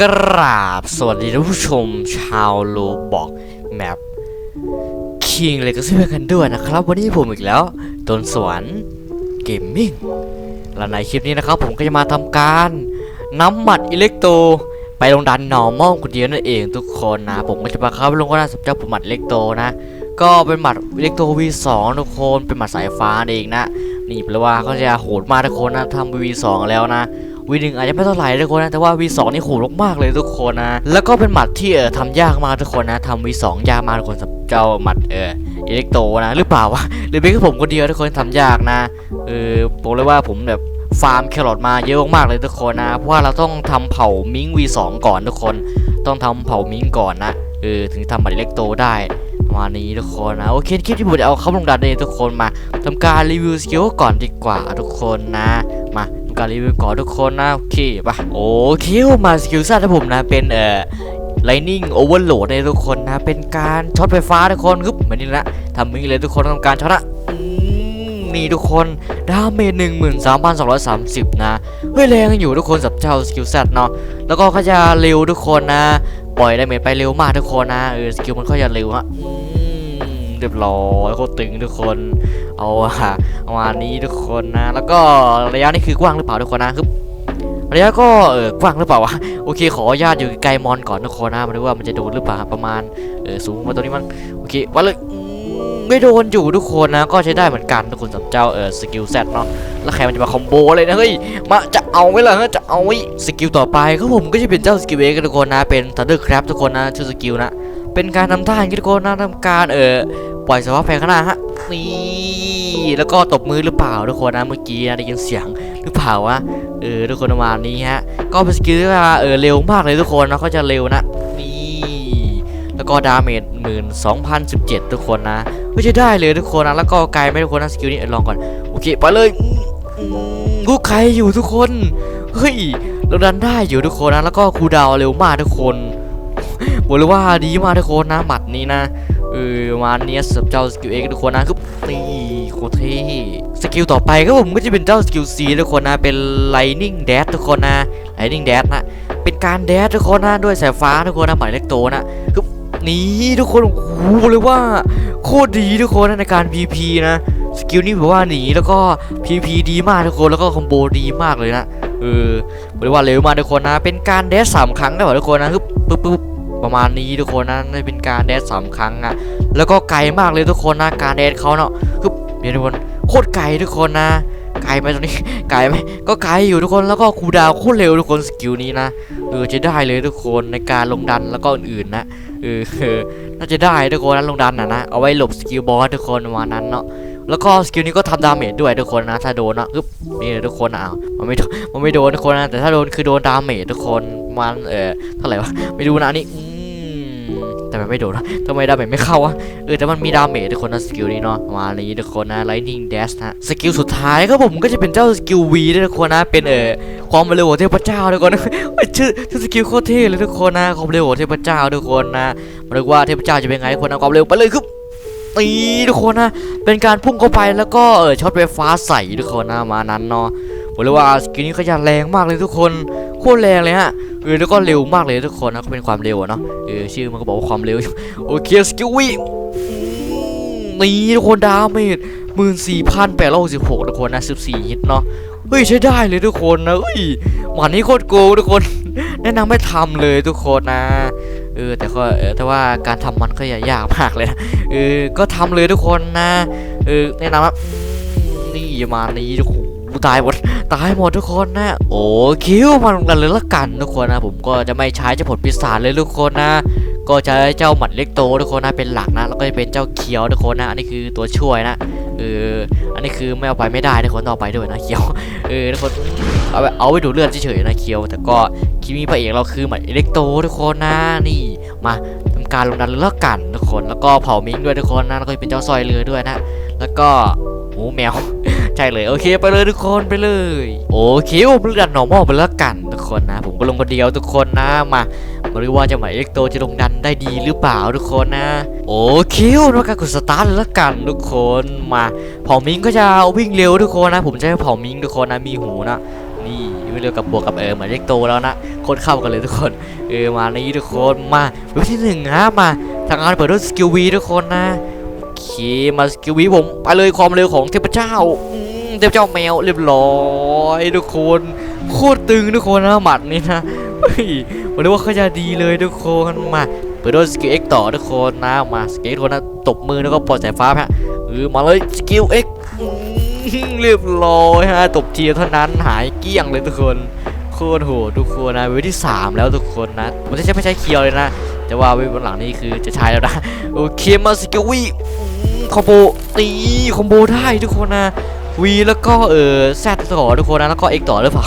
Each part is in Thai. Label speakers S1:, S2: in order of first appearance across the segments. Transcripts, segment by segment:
S1: กราบสวัสดีท่านผู้ชมชาวโลบอกแมปคิงเลยก็ซื้อกันด้วยนะครับ วันนี้ผมอีกแล้วต้นสวรรค์เกมมิ่งและในคลิปนี้นะครับ ผมก็จะมาทำการน้ำหมัดอิเล็กโต ไปลงดันหนอมอมคนเดียวนั่นเองทุกคนนะ ผมก็จะมาเข้าไปลงก็ได้สำหรับผมหมัดอิเล็กโตนะ ก็เป็นหมัดอิเล็กโต V2 ทุกคนเป็นหมัดสายฟ้าเองนะนี่แปลว่าเขาจะโหดมากทุกคนนะทำ V2 แล้วนะ วีหนึ่งอาจจะไม่เท่าไหร่ทุกคนนะแต่ว่า V2 นี่โหดมากเลยทุกคนนะ แล้วก็เป็นหมัดที่เออทำยากมากทุกคนนะทำ V2 ยากมากทุกคนสำหรับเจ้าหมัดเอออิเล็กโตนะหรือเปล่าวะหรือเป็นแค่ผมคนเดียวทุกคนทำยากนะเออบอกเลยว่าผมแบบฟาร์มแครอทมาเยอะมากๆเลยทุกคนนะ เพราะว่าเราต้องทำเผามิง V2 ก่อนทุกคน ต้องทำเผามิงก่อนนะเออถึงทำหมัดอิเล็กโตได้มานี้ทุกคนนะโอเคคลิปที่ผมจะเอาเข้าลงดันเนี่ยทุกคนมาทำการรีวิวสกิลก่อนดีกว่าทุกคนนะ การีวิวก่อนทุกคนนะโอเคปะโอเคมาสกิลซ่าที่ผมนะเป็นเอ่อ Lightning Overload ในทุกคนนะ เป็นการช็อตไฟฟ้าทุกคนคึบเหมือนนี้ละทำมือเลยทุกคนทำการช็อตอะนี่ทุกคนดาเมจหนึ่งหมื่นสามพันสองร้อยสามสิบนะเฮ้ยแรงอยู่ทุกคนสับเจ้าสกิลแซดเนาะแล้วก็เขาจะเร็วทุกคนนะ ปล่อยดาเมจไปเร็วมากทุกคนนะเออสกิลมันก็จะเร็วฮะ รียบร้อยโคตรตึงทุกคนเอาอะประมานี้ทุกคนนะ แล้วก็ระยะนี่คือกว้างหรือเปล่าทุกคนนะคือระยะก็เออกว้างหรือเปล่าวะโอเคขออนุญาตอยู่ไกลมอนก่อนทุกคนนะมาดูว่ามันจะโดนหรือเปล่าประมาณเออสูงมาตัวนี้มันโอเควัดเลยไม่โดนอยู่ทุกคนนะ ก็ใช้ได้เหมือนกันทุกคนสำหรับเจ้าเออสกิลเซตเนาะแล้วใครมันจะมาคอมโบเลยนะเฮ้ยมาจะเอาไหมล่ะจะเอาไว้สกิลต่อไปครับผมก็จะเป็นเจ้าสกิลเอกทุกคนนะเป็น Thunder Crab ทุกคนนะชื่อสกิลนะ เป็นการทำท่าอย่างนี้ทุกคนนะทำการเออปล่อยสภาพแพงข้างหน้าฮะนี่แล้วก็ตบมือหรือเปล่าทุกคนนะเมื่อกี้นะได้ยินเสียงหรือเปล่าวะเออทุกคนประมาณนี้ฮะ ก็เป็นสกิลที่ว่าเออเร็วมากเลยทุกคนนะเขาจะเร็วนะนี่แล้วก็ดาเมจหมื่นสองพันสิบเจ็ดทุกคนนะไม่ใช่ได้เลยทุกคนนะแล้วก็ไกลไม่ทุกคนนะสกิลนี้ลองก่อนโอเคไปเลยกูไกลอยู่ทุกคนเฮ้ยเราดันได้อยู่ทุกคนนะแล้วก็คูดาวเร็วมากทุกคน บอกเลยว่าดีมากทุกคนนะหมัดนี้นะเออมาเนี้ยสำหรับเจ้าสกิลเอทุกคนนะคือนี่โคตรเท่สกิลต่อไปก็ผมก็จะเป็นเจ้าสกิลซีทุกคนนะเป็น lightning dash ทุกคนนะ lightning dash นะเป็นการแดดทุกคนนะด้วยสายฟ้าทุกคนนะหมายเลขโตนะคือนี่ทุกคนโอ้โหบอกเลยว่าโคตรดีทุกคนนะในการ PP นะสกิลนี้แบบว่าหนีแล้วก็ PP ดีมากทุกคนแล้วก็คอมโบดีมากเลยนะเออบอกเลยว่าเร็วมากทุกคนนะเป็นการแดดสามครั้งได้ป่ะทุกคนนะคือปึ๊บปึ๊บ ประมาณนี้ทุกคนนะได้เป็นการแดดสามครั้งอะแล้วก็ไกลมากเลยทุกคนนะการแดดเขาเนาะคือเดี๋ยวทุกคนโคตรไกลทุกคนนะไกลไหมตรงนี้ไกลไหมก็ไกลอยู่ทุกคนแล้วก็คูดาวโคตรเร็วทุกคนสกิลนี้นะเออจะได้เลยทุกคนในการลงดันแล้วก็อื่นๆนะเออน่าจะได้ทุกคนนะลงดันนะนะเอาไว้หลบสกิลบอสทุกคนประมาณนั้นเนาะแล้วก็สกิลนี้ก็ทำดาเมจด้วยทุกคนนะ ถ้าโดนนะอึ๊บนี่ทุกคนอ้าวมันไม่มันไม่โดนทุกคนนะแต่ถ้าโดนคือโดนดาเมจทุกคนประมันเออเท่าไหร่วะไม่ดูนะนี่ แต่มันไม่โดนนะทำไมดาเมจไม่เข้าวะ เออแต่มันมีดาเมจทุกคนนะสกิลนี้เนาะประมาณนี้ทุกคนนะ lightning dash นะ สกิลสุดท้ายครับผมก็จะเป็นเจ้าสกิลวยทุกคนนะ เป็นเอ่อความเร็วของเทพเจ้าทุกคนนะชื่อชื่อสกิลโคตรเท่เลยทุกคนนะความเร็วของเทพเจ้าทุกคนนะมาดูว่าเทพเจ้าจะเป็นไงทุกคนนะความเร็วไปเลยครับตีทุกคนนะ เป็นการพุ่งเข้าไปแล้วก็เออช็อตไฟฟ้าใส่ทุกคนนะมานั้นเนาะบอกเลยว่าสกิลนี้เขาจะแรงมากเลยทุกคน คตรแรงเลยฮะเออแล้วก็เร็วมากเลยทุกคนนะก็เป็นความเร็วอะเนาะเออชื่อมันก็บอกว่าความเร็วโอเคสกิลวินี่ทุกคนดาเมจหมื่นสี่พันแปดร้อยสิบหกทุกคนนะสิบสี่ฮิตเนาะเฮ้ยใช้ได้เลยทุกคนนะเฮ้ยหมันนี้โคตรโกงทุกคน แนะนำให้ทำเลยทุกคนนะเออแต่ก็เออแต่ว่าการทำมันก็อย่ายากมากเลยนะเออก็ทำเลยทุกคนนะเออแนะนำว่านี่มานี้ทุกคน ตายหมดตายหมดทุกคนนะโอ้คิวมาลงกันเลยละกันทุกคนนะ ผมก็จะไม่ใช้เจ้าผลปีศาจเลยทุกคนนะ ก็จะใช้เจ้าหมัดเล็กโตทุกคนนะเป็นหลักนะแล้วก็จะเป็นเจ้าเขียวทุกคนนะอันนี้คือตัวช่วยนะเอออันนี้คือไม่เอาไปไม่ได้ทุกคนต้องเอาไปด้วยนะเขียวเออทุกคนเอาไปเอาไปดูเลือดเฉยๆนะเขียว แต่ก็คิมีพระเอกเราคือหมัดเล็กโตทุกคนนะนี่มาทำการลงดันเลยละกันทุกคน แล้วก็เผามิงด้วยทุกคนนะแล้วก็เป็นเจ้าซอยเรือด้วยนะ แล้วก็ หมูแมว ใช่เลยโอเคไปเลยทุกคนไปเลย โอเคผมเลือดันหนอมอไปแล้วกันทุกคนนะ ผมก็ลงคนเดียวทุกคนนะมามาดูว่าจะหมายเอ็กโตจะลงดันได้ดีหรือเปล่าทุกคนนะ โอเคผมการกดสตาร์ทเลยละกันทุกคนมาเผามิงก็จะวิ่งเร็วทุกคนนะ ผมจะให้เผามิงทุกคนนะมีหูนะนี่วิ่งเร็วกับบวกกับเออเหมือนเรียกโตแล้วนะโคตรเข้ากันเลยทุกคนเออมานี้ทุกคนมาว็บที่หนึ่งฮะมาทางการเปิดด้วยสกิลวีทุกคนนะ เคมาสกิลวีผมไปเลยความเร็วของเทพเจ้าเทพเจ้าแมวเรียบร้อยทุกคนโคตรตึงทุกคนนะหมัดนี่นะเฮ้ยผมนึกว่าเขาจะดีเลยทุกคนมาเปิดด้วยสกิลเอ็กต่อทุกคนนะมาสกิลทุกคนนะตบมือแล้วก็ปล่อยสายฟ้าฮะเออมาเลยสกิลเอ็กเรียบร้อยฮะตบทีเท่านั้นหายเกี้ยงเลยทุกคนโคตรโหดทุกคนนะเวทที่ 3 แล้วทุกคนนะมันจะใช้ไม่ใช้เคียวเลยนะ แต่ว่าเวทบนหลังนี่คือจะใช้แล้วนะโอเคมาสิกวีคอมโบตีคอมโบได้ทุกคนนะวีแล้วก็เออแซดต่อทุกคนนะแล้วก็เอ็กต่อหรือเปล่า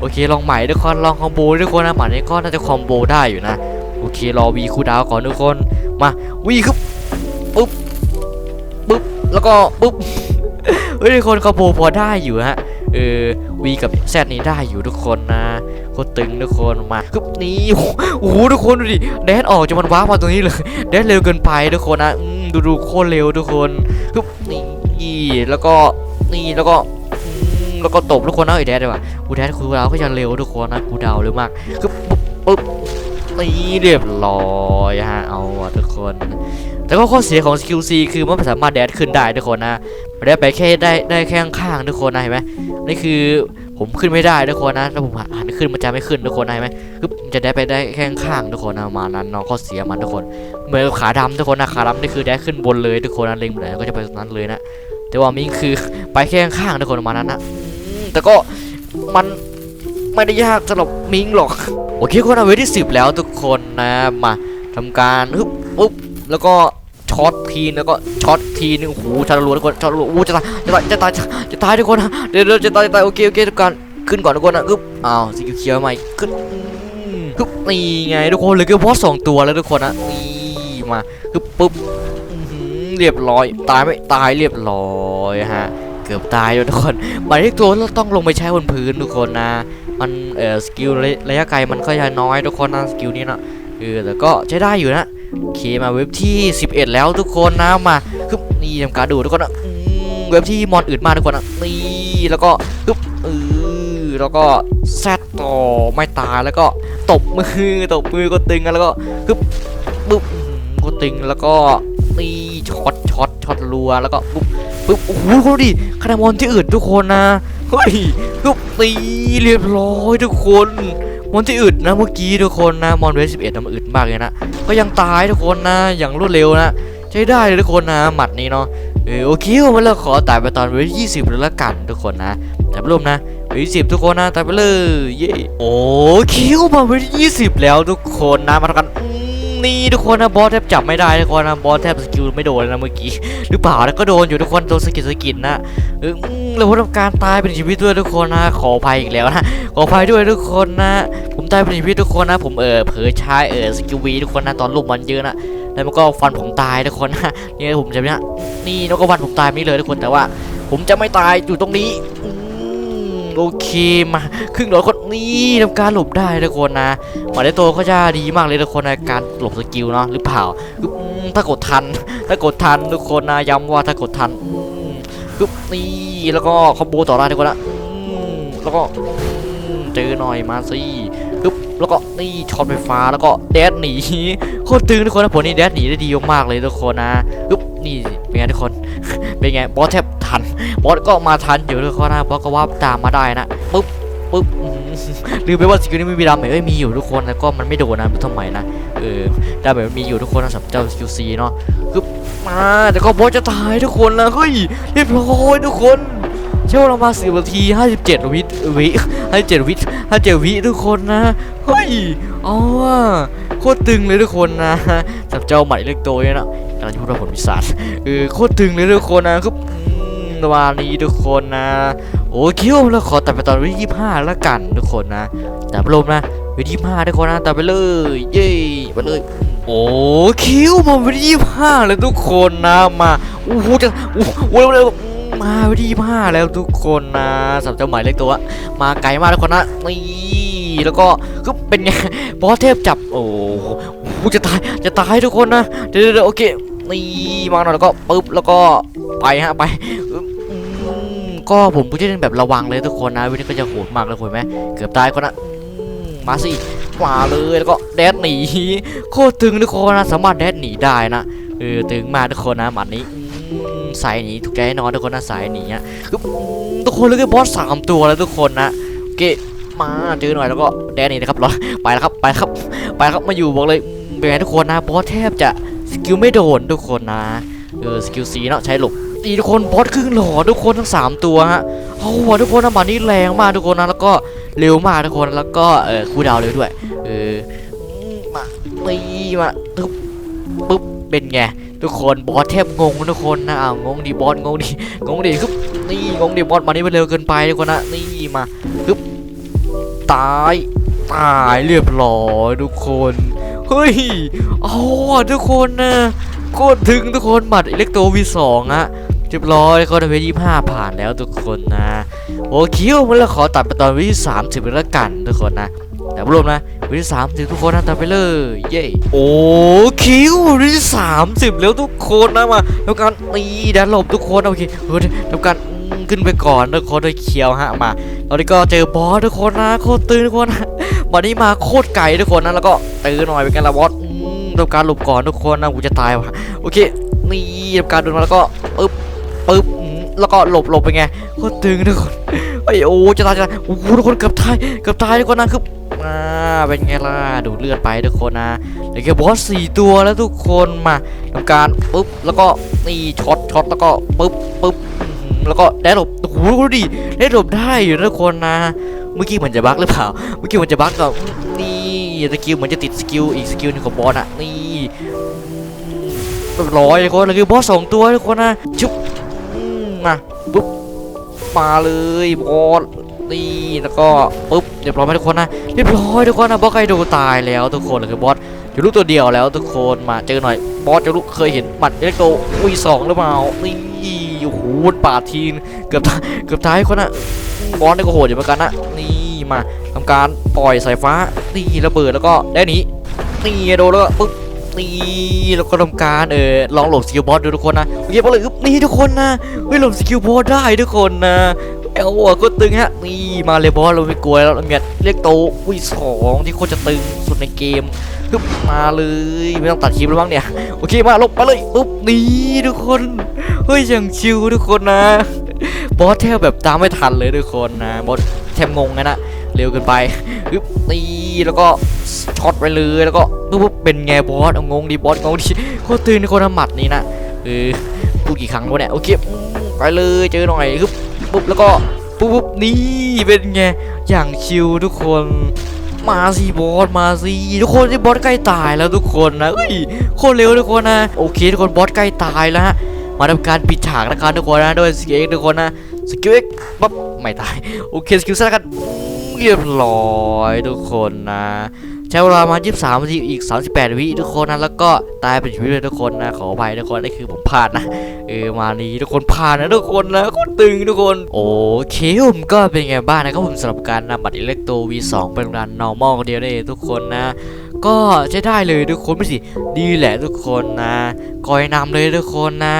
S1: โอเคลองใหม่ทุกคนลองคอมโบทุกคนนะหมานี้ก็น่าจะคอมโบได้อยู่นะโอเครอวีคูดาวก่อนทุกคนมาวีคือปุ๊บปุ๊บแล้วก็ปุ๊บเฮ้ยทุกคนคอมโบพอได้อยู่ฮะเออวีกับแซดนี้ได้อยู่ทุกคนนะ คตรตึงทุกคนมาคึบนี้โอ้โหทุกคนดูดิแดดออกจะมันว้ามาตรงนี้เลยแดดเร็วเกินไปทุกคนนะอืมดูดูโคตรเร็วทุกคนคึบนี่แล้วก็นี่แล้วก็อืมแล้วก็ตบทุกคนนะไอแดดเลยว่ะกูแดดคูดาวก็ยังเร็วทุกคนนะกูดาวเร็วมากคึบปุ๊บปุ๊บนี่เรียบร้อยฮะเอาทุกคนแต่ก็ข้อเสียของ skill C คือมันไม่สามารถแดดขึ้นได้ทุกคนนะไม่ได้ไปแค่ได้ได้แค่ข้างๆทุกคนนะเห็นไหมนี่คือ ผมขึ้นไม่ได้ทุกคนนะถ้าผมหันขึ้นมันจะไม่ขึ้นทุกคนนะเห็นไหมคือมันจะได้ไปได้แค่ข้างๆทุกคนนะมานั้นเนาะข้อเสียมันทุกคน เหมือนขาดำทุกคนนะขาดำนี่คือได้ขึ้นบนเลยทุกคนนะเล็งไปไหนก็จะไปตรงนั้นเลยนะแต่ว่ามิงคือไปแค่ข้างๆทุกคนมานั้นนะแต่ก็มันไม่ได้ยากสำหรับมิงหรอกโอเคคนเอาไว้ที่สิบแล้วทุกคนนะมาทำการฮึบปุ๊บแล้วก็ ช็อตทีแล้วก็ช็อตทีนึงโอ้โหช็อตรัวทุกคนช็อตรัวโอ้จะตายจะตายจะตายจะตายทุกคนนะเดี๋ยวเดี๋ยวจะตายจะตายโอเคโอเคทุกคนขึ้นก่อนทุกคนนะฮึบอ้าวสีเขียวใหม่ขึ้นอืมฮึบนี่ไงทุกคนเลือแค่บอสสองตัวแล้วทุกคนนะนี่มาฮึบปุ๊บเรียบร้อยตายไม่ตายเรียบร้อยฮะเกือบตายแล้วทุกคนหมายเลขตัวเราต้องลงไปใช้บนพื้นทุกคนนะมันเอ่อสกิลระยะไกลมันก็จะน้อยทุกคนนะสกิลนี้นะเออแต่ก็ใช้ได้อยู่นะ โอเคมาเว็บที่ 11 แล้วทุกคนนะมาคือนี่ทำการดูทุกคนนะอืมเว็บที่มอนอึดมากทุกคนนะนี่แล้วก็ฮึบเออแล้วก็แซดต่อไม่ตายแล้วก็ตบมือตบมือก็ตึงแล้วก็ฮึบปุ๊บก็ตึงแล้วก็นี่ช็อตช็อตช็อตรัวแล้วก็ปุ๊บปุ๊บโอ้โหเขาดิคาร์มอนที่อื่นทุกคนนะเฮ้ยทุบตีเรียบร้อยทุกคนมอนที่อึดนะเมื่อกี้ทุกคนนะมอนเวสสิบเอ็ดมันอึดมากเลยนะ ก็ยังตายทุกคนนะ อย่างรวดเร็วนะ ใช้ได้เลยทุกคนนะหมัดนี้เนาะเออโอเคผมเราขอตายไปตอนเวสยี่สิบเลยละกันทุกคนนะแต่ร่วมนะเวสสิบทุกคนนะตายไปเลยเย้โอ้คิวมาเวสยี่สิบแล้วทุกคนนะมาทำกัน นี่ทุกคนนะบอสแทบจับไม่ได้ทุกคนนะบอสแทบสกิลไม่โดนนะเมื่อกี้หรือเปล่านะก็โดนอยู่ทุกคนโดนสกิลสกินนะเอออืมเราพบกับการตายเป็นชีวิตด้วยทุกคนนะขออภัยอีกแล้วนะขออภัยด้วยทุกคนนะ ผมตายเป็นชีวิตทุกคนนะ ผมเออเผลอใช้เออสกิลวีทุกคนนะตอนลูกมันเยอะนะแล้วมันก็ฟันผมตายทุกคนนะนี่ผมจะเนี่ยนี่แล้วก็ฟันผมตายไม่เลยทุกคนแต่ว่า ผมจะไม่ตายอยู่ตรงนี้โอเคมาครึ่งหลอดคน นี่ทำการหลบได้ทุกคนนะหมาได้โตก็จะดีมากเลยทุกคนในการหลบสกิลเนาะหรือเปล่าถ้ากดทัน ถ้ากดทันทุกคนนะย้ำว่าถ้ากดทันปึ๊บนี่แล้วก็คอมโบต่อได้ทุกคนละแล้วก็เจอหน่อยมาสิปึ๊บแล้วก็นี่ช็อตไฟฟ้าแล้วก็แดดหนีโคตรตึงทุกคนนะผลนี้แดดหนีได้ดีมากเลยทุกคนนะปึ๊บนี่เป็นไงทุกคนเป็นไงบอสแทบทันบอสก็มาทันอยู่ทุกคนนะบอสก็ว่าตามมาได้นะปึ๊บปึ๊บ ลืมไปว่าสกิลนี้ไม่มีดาเมจเอ้ยมีอยู่ทุกคนแล้วก็มันไม่โดนนะไม่รู้ทำไมนะเออดาเมจมันมีอยู่ทุกคนนะสำหรับเจ้าสกิลซีเนาะปึ๊บมาแต่ก็บอสจะตายทุกคนแล้วเฮ้ยเรียบร้อยทุกคนใช้เวลามาสิบนาที57วิวิ57วิ57วิทุกคนนะเฮ้ยเอาว่ะโคตรตึงเลยทุกคนนะสำหรับเจ้าใหม่เล็กโตเนี่ยนะกำลังจะพูดว่าผลพิศาจเออโคตรตึงเลยทุกคนนะครับอืมวันนี้ทุกคนนะ โอ้คิวแล้วขอตัดไปตอนวิยี่ห้าแล้วกันทุกคนนะแต่พัดลมนะวิยี่ห้าทุกคนนะตัดไปเลย เย้ไปเลย โอ้คิวมาวิยี่ห้าเลยทุกคนนะมาโอ้โหจะโอ้โหเร็วมาวิยี่ห้าแล้วทุกคนนะสำหรับเจ้าหมายเลขตัวมาไกลมากทุกคนนะนี่แล้วก็คือเป็นไงบอสเทพจับโอ้โหจะตายจะตายทุกคนนะเดี๋ยวโอเคนี่มาหน่อยแล้วก็ปึ๊บแล้วก็ไปฮะไป ก็ผมก็จะเล่นแบบระวังเลยทุกคนนะวินนี้ก็จะโหดมากเลยคุณไหมเกือบตายคนนะมาสิมาเลยแล้วก็แดดหนีโคตรตึงทุกคนนะสามารถแดดหนีได้นะเออตึงมากทุกคนนะหมัดนี้อืมสายหนีถูกใจแน่นอนทุกคนนะสายหนีอะทุกคนเลยก็บอสสามตัวแล้วทุกคนนะโอเคมาเจอหน่อยแล้วก็แดดหนีนะครับรอไปแล้วครับไปครับไปครับมาอยู่บอกเลยเป็นไงทุกคนนะบอสแทบจะสกิลไม่โดนทุกคนนะเออสกิลซีเนาะใช้หลบ ตีทุกคนบอสครึ่งหล่อทุกคนทั้ง 3 ตัวฮะโอ้โหทุกคนน้ำมันนี่แรงมากทุกคนนะแล้วก็เร็วมากทุกคนแล้วก็เออคูลดาวเร็วด้วย เออมาตีมาตึ๊บปึ๊บเป็นไงทุกคนบอสแทบงงทุกคนนะอ้าวงงดิบอสงงดิงงดิคือนี่งงดิบอสมานี่มันเร็วเกินไปทุกคนนะนี่มาคือตายตายเรียบร้อยทุกคนเฮ้ยเอาว่ะทุกคนนะโคตรถึงทุกคนบัตรอิเล็กโทรวีสองอะ เรียบร้อยเขาทำเวยี่ห้าผ่านแล้วทุกคนนะ โอเคมันเราขอตัดไปตอนวิที่สามสิบแล้วกันทุกคนนะ แต่รวมนะวิที่สามสิบทุกคนนะตัดไปเลยเย้โอ้คิววิที่สามสิบแล้วทุกคนนะมาแล้วกันนี่ดันหลบทุกคนโอเคเออทำการขึ้นไปก่อนทุกคนโดยเคียวฮะมาตอนนี้ก็เจอบอสทุกคนนะโคตรตื่นทุกคนนะวันนี้มาโคตรไกลทุกคนนะแล้วก็ตื่นหน่อยเป็นกันละบอสทำการหลบก่อนทุกคนนะกูจะตายวะโอเคนี่ทำการเดินมาแล้วก็ปึ๊บ ปึ๊บแล้วก็หลบหลบไปไงโคตรตึงทุกคนไอ้ยโอ้จะตายจะตายโอ้โหทุกคนเกือบตายเกือบตายทุกคนนะคืออ่าเป็นไงล่ะดูเลือดไปทุกคนนะเหลือแค่บอสสี่ตัวแล้วทุกคนมาทำการปึ๊บแล้วก็นี่ช็อตช็อตแล้วก็ปึ๊บปึ๊บแล้วก็ได้หลบโอ้โหดูดิได้หลบได้อยู่ทุกคนนะเมื่อกี้เหมือนจะบั๊กหรือเปล่าเมื่อกี้เหมันจะบั๊กกับนี่สกิลเหมือนจะติดสกิลอีกสกิลหนึงของบอสอะนี่ร้อยทุกคนแล้วคือบอสสองตัวทุกคนนะชุบ มาปุ๊บมาเลยบอสนี่แล้วก็ปุ๊บเรียบร้อยไหมทุกคนนะเรียบร้อยทุกคนนะบอสไกโดตายแล้วทุกคนเลยคือบอสจะรู้ตัวเดียวแล้วทุกคนมาเจอหน่อยบอสจะรู้เคยเห็นหมัดอิเล็กโตวีสองหรือเปล่านี่โอ้โหปาดทีนเกือบเกือบตายคนนะบอสนี่ก็โหดอยู่เหมือนกันนะนี่มาทำการปล่อยสายฟ้านี่ระเบิดแล้วก็ได้นี้นี่โดนแล้วปุ๊บ นี่แล้วก็ทำการเออลองหลบสกิลบอสดูทุกคนนะโอเคพอเลยอึ๊บนี่ทุกคนนะเฮ้ยหลบสกิลบอสได้ทุกคนนะเอาหัวก็ตึงฮะนี่มาเลยบอสเราไม่กลัวแล้วเราเมียเรียกโตอุ้ยสองที่โคตรจะตึงสุดในเกมฮึบมาเลยไม่ต้องตัดคลิปแล้วมั้งเนี่ยโอเคมาลบมาเลยปุ๊บนี่ทุกคนเฮ้ยอย่างชิวทุกคนนะบอสแทบแบบตามไม่ทันเลยทุกคนนะบอสแทบงงไงนะ เร็วเกินไปฮึบนี่แล้วก็ช็อตไปเลยแล้วก็ปุ๊บเป็นไงบอสเอางงดิบอสงงดิโคตรตื่นคนทำหมัดนี่นะเออพูดกี่ครั้งวะเนี่ยโอเคไปเลยเจอหน่อยปุ๊บปุ๊บแล้วก็ปุ๊บปุ๊บนี่เป็นไงอย่างชิลทุกคนมาสิบอสมาสิทุกคนที่บอสใกล้ตายแล้วทุกคนนะเฮ้ยโคตรเร็วทุกคนนะโอเค ทุกคนบอสใกล้ตายแล้วฮะมาทำการปิดฉากนะครับทุกคนนะด้วยสกิลเอ็กทุกคนนะสกิลเอ็กปั๊บไม่ตายโอเคสกิลซ่ากัน เรียบร้อยทุกคนนะ ใช้เวลามา 23นาทีอีก 38 วิทุกคนนะ แล้วก็ตายเป็นชีวิตเลยทุกคนนะ ขออภัยทุกคนนี่คือผมพลาดนะ เออ มานี้ทุกคนผ่านนะทุกคนนะโคตรตึงทุกคน โอเคผมก็เป็นไงบ้างนะครับผมสำหรับการนำบัตรอิเล็กโต V2 เป็นรัน normal เดียวได้ทุกคนนะ ก็ใช้ได้เลยทุกคนไม่สิ ดีแหละทุกคนนะกอยนำเลยทุกคนนะ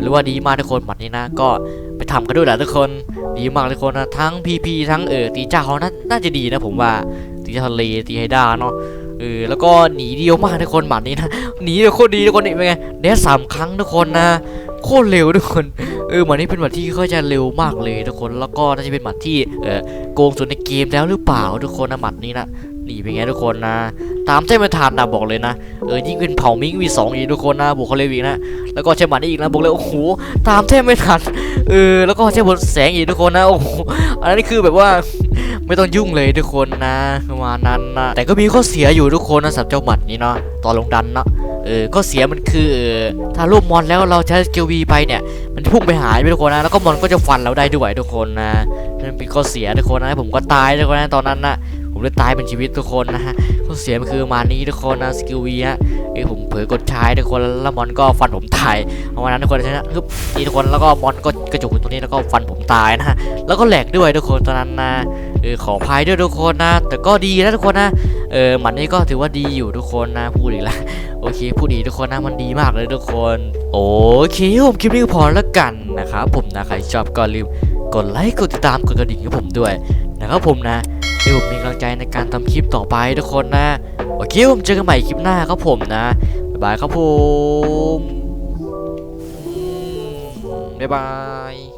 S1: หรือว่าดีมากทุกคนบัตรนี้นะ ก็ไปทำกันด้วยแหละทุกคน ดีมากทุกคนนะ ทั้ง PP ทั้งเออตีเจ้าเขาน่าน่าจะดีนะผมว่า ตีทะเลตีไฮด้าเนาะเออแล้วก็หนีเดียวมากทุกคนหมัดนี้นะหนีโคตรดีทุกคนนี่เป็นไงเดสสามครั้งทุกคนนะโคตรเร็วทุกคนเออหมัดนี้เป็นหมัดที่เขาจะเร็วมากเลยทุกคนแล้วก็น่าจะเป็นหมัดที่เออโกงสุดในเกมแล้วหรือเปล่าทุกคนนะหมัดนี้นะ นีเป็นไงทุกคนนะ ตามใจไม่ทันนะบอกเลยนะ เออยิ่งเป็นเผามิงวีสองอีกทุกคนนะบุกเขาเลยอีกนะ แล้วก็ใช้มันี้อีกนะบอกเลยโอ้โหตามแทบไม่ทันเออแล้วก็ใช้บนแสงอีกทุกคนนะโอ้โหอันนี้คือแบบว่าไม่ต้องยุ่งเลยทุกคนนะประมาณนั้นนะแต่ก็มีข้อเสียอยู่ทุกคนนะสำหรับเจ้าหมัดนี้เนาะตอนลงดันเนาะเออข้อเสียมันคือเออถ้ารูปมอนแล้วเราใช้สกิลวีไปเนี่ย มันพุ่งไปหายไปทุกคนนะแล้วก็มอนก็จะฟันเราได้ด้วยทุกคนนะนั่นเป็นข้อเสียทุกคนนะผมก็ตายทุกคนนะตอนนั้นนะ ผมเลยตายเป็นชีวิตทุกคนนะฮะข้อเสียมันคือมานี้ทุกคนนะสกิลวีฮะเอผมเผลอกดใช้ทุกคนแล้วมอนก็ฟันผมตายประมาณนั้นทุกคนนะฮึบนี่ทุกคนแล้วก็มอนก็กระจุกอยู่ตรงนี้แล้วก็ฟันผมตายนะฮะแล้วก็แหลกด้วยทุกคนตอนนั้นนะเออขออภัยด้วยทุกคนนะ แต่ก็ดีนะทุกคนนะเออหมันนี้ก็ถือว่าดีอยู่ทุกคนนะพูดอีกแล้วโอเคพูดดีทุกคนนะมันดีมากเลยทุกคน โอเคผมคลิปนี้พอแล้วกันนะครับผมนะใครชอบก็ลืมกดไลค์กดติดตามกดกระดิ่งให้ผมด้วยนะครับผมนะ ให้ผมมีกำลังใจในการทำคลิปต่อไปทุกคนนะ โอเคผมเจอกันใหม่คลิปหน้าครับผมนะ บ๊ายบายครับผม บ๊ายบาย